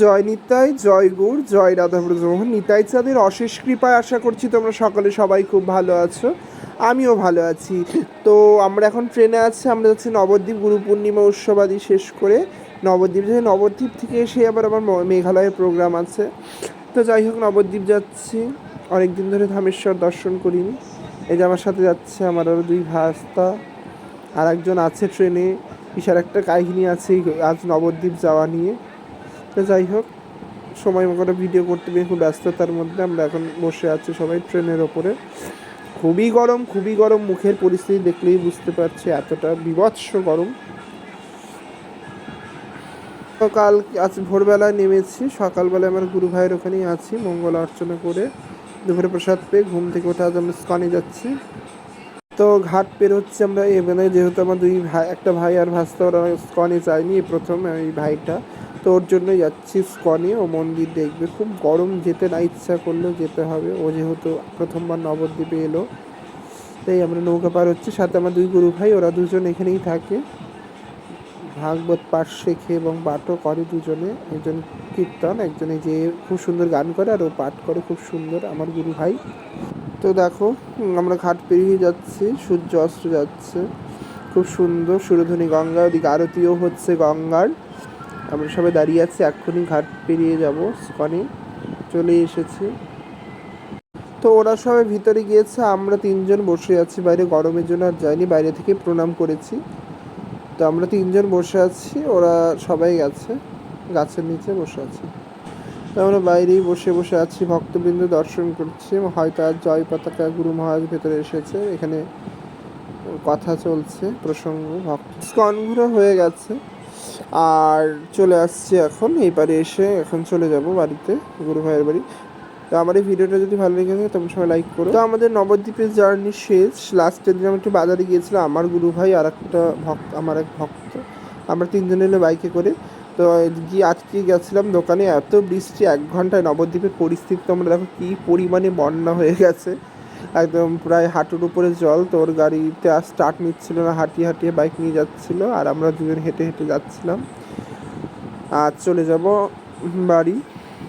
জয় নিতাই, জয় গৌর, জয় রাধাব্রজমোহন নিতাই চাঁদের অশেষ কৃপায় আশা করছি তোমরা সকালে সবাই খুব ভালো আছো। আমিও ভালো আছি। তো আমরা এখন ট্রেনে আছি, আমরা যাচ্ছি নবদ্বীপ গুরু পূর্ণিমা উৎসবাদি শেষ করে নবদ্বীপ যাই। নবদ্বীপ থেকে এসে আবার আমার মেঘালয়ের প্রোগ্রাম আছে। তো যাই হোক, নবদ্বীপ যাচ্ছি। অনেক দিন ধরে ধামেশ্বর দর্শন করিনি। এই যে আমার সাথে যাচ্ছে আমার আরও দুই ভাস্তা। আর একজন আছে ট্রেনে বিশাল একটা কাহিনী আছে আজ নবদ্বীপ যাওয়া নিয়ে। তো যাই হোক, সময় মতো ভিডিও করতে গিয়ে খুব ব্যস্ততার মধ্যে আমরা এখন বসে আছি সবাই ট্রেনের ওপরে। খুবই গরম খুবই গরম, মুখের পরিস্থিতি দেখলেই বুঝতে পারছি এতটা বিভৎস গরম। কাল আজ ভোরবেলায় নেমেছি, সকালবেলায় আমার গুরু ভাইয়ের ওখানেই আছি, মঙ্গল অর্চনা করে দুপুরে প্রসাদ পেয়ে ঘুম থেকে ওঠে আজ আমরা স্কানে যাচ্ছি। তো ঘাট পের হচ্ছে আমরা এখানে যেহেতু আমার দুই ভাই, একটা ভাই আর ভাস্তা ওরা স্কনে যায়নি প্রথম এই ভাইটা। তো ওর জন্যই যাচ্ছি স্কনে, ও মন্দির দেখবে। খুব গরম, যেতে না ইচ্ছা করলেও যেতে হবে। ও যেহেতু প্রথমবার নবদ্বীপে এলো, তাই আমরা নৌকা পার হচ্ছে। সাথে আমার দুই গুরু ভাই, ওরা দুজন এখানেই থাকে। ভাগবত পাঠ শেখে এবং পাঠও করে দুজনে। একজন কীর্তন, একজনে যে খুব সুন্দর গান করে, আর ও পাঠ করে, খুব সুন্দর। আমার গুরু ভাই তো দেখো আমরা ঘাট পেরিয়ে যাচ্ছি, সূর্য অস্ত যাচ্ছে। খুব সুন্দর সুরধনী গঙ্গা, ওদিকে আরতিও হচ্ছে গঙ্গার। আমরা সবাই দাঁড়িয়ে আছি, এক্ষুনি ঘাট পেরিয়ে যাব, স্কনে চলে এসেছি। তো ওরা সবাই ভিতরে গিয়েছে, আমরা তিনজন বসে আছি, বাইরে গরমের জন্য আর যাইনি, বাইরে থেকে প্রণাম করেছি। তো আমরা তিনজন বসে আছি, ওরা সবাই গেছে, গাছের নিচে বসে আছে। আমরা বাইরেই বসে বসে আছি, ভক্তবৃন্দ দর্শন করছি। হয়তো আজ জয় পতাকা গুরু মহারাজ ভেতরে এসেছে। এখানে কথা চলছে, প্রসঙ্গ, ভক্ত। স্কন হয়ে গেছে। আর চলে আসছি এখন। এই পারে এসে এখন চলে যাব বাড়িতে, গুরু ভাইয়ের বাড়ি। তো আমার এই ভিডিওটা যদি ভালো লেগে থাকে তোমরা সবাই লাইক করো। তো আমাদের নবদ্বীপের জার্নি শেষ। লাস্টের দিন আমি একটু বাজারে গিয়েছিলাম। আমার গুরু ভাই আর একটা ভক্ত, আমার এক ভক্ত। আমরা তিনজন এলো বাইকে করে তো গিয়ে আজকে গেছিলাম দোকানে, এত বৃষ্টি, এক ঘন্টায় নবদ্বীপের পরিস্থিতি তোমরা দেখো কী পরিমাণে বন্যা হয়ে গেছে। একদম প্রায় হাঁটুর উপরে জল, তো ওর গাড়িতে আর স্টার্ট নিচ্ছিল না, হাঁটিয়ে হাঁটিয়ে বাইক নিয়ে যাচ্ছিল আর আমরা দুজন হেঁটে হেঁটে যাচ্ছিলাম। আর চলে যাব বাড়ি।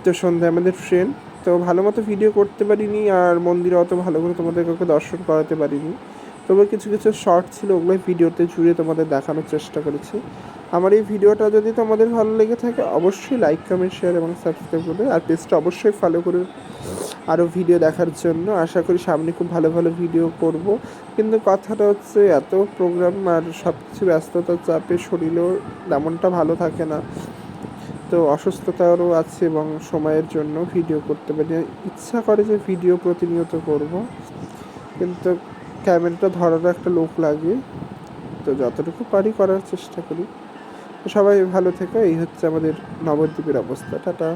তো সন্ধ্যায় আমাদের ট্রেন তো ভালো মতো ভিডিও করতে পারিনি আর মন্দিরে অত ভালো করে তোমাদের কাউকে দর্শন করাতে পারিনি। তবে কিছু কিছু শর্ট ছিল ওগুলো ভিডিওতে জুড়ে তোমাদের দেখানোর চেষ্টা করেছি। আমার এই ভিডিওটা যদি তোমাদের ভালো লেগে থাকে, অবশ্যই লাইক কমেন্ট শেয়ার এবং সাবস্ক্রাইব করবে। আর পেজটা অবশ্যই ফলো করে আরও ভিডিও দেখার জন্য। আশা করি সামনে খুব ভালো ভালো ভিডিও করব। কিন্তু কথাটা হচ্ছে, এত প্রোগ্রাম আর সব কিছু ব্যস্ততার চাপে শরীরও তেমনটা ভালো থাকে না। তো অসুস্থতারও আছে এবং সময়ের জন্য ভিডিও করতে পারি ইচ্ছা করে যে ভিডিও প্রতিনিয়ত করব। কিন্তু ক্যামেরাটা ধরার একটা লোক লাগে। তো যতটুকু পারি করার চেষ্টা করি। সবাই ভালো থেকো। এই হচ্ছে আমাদের নবদ্বীপের অবস্থা। টাটা।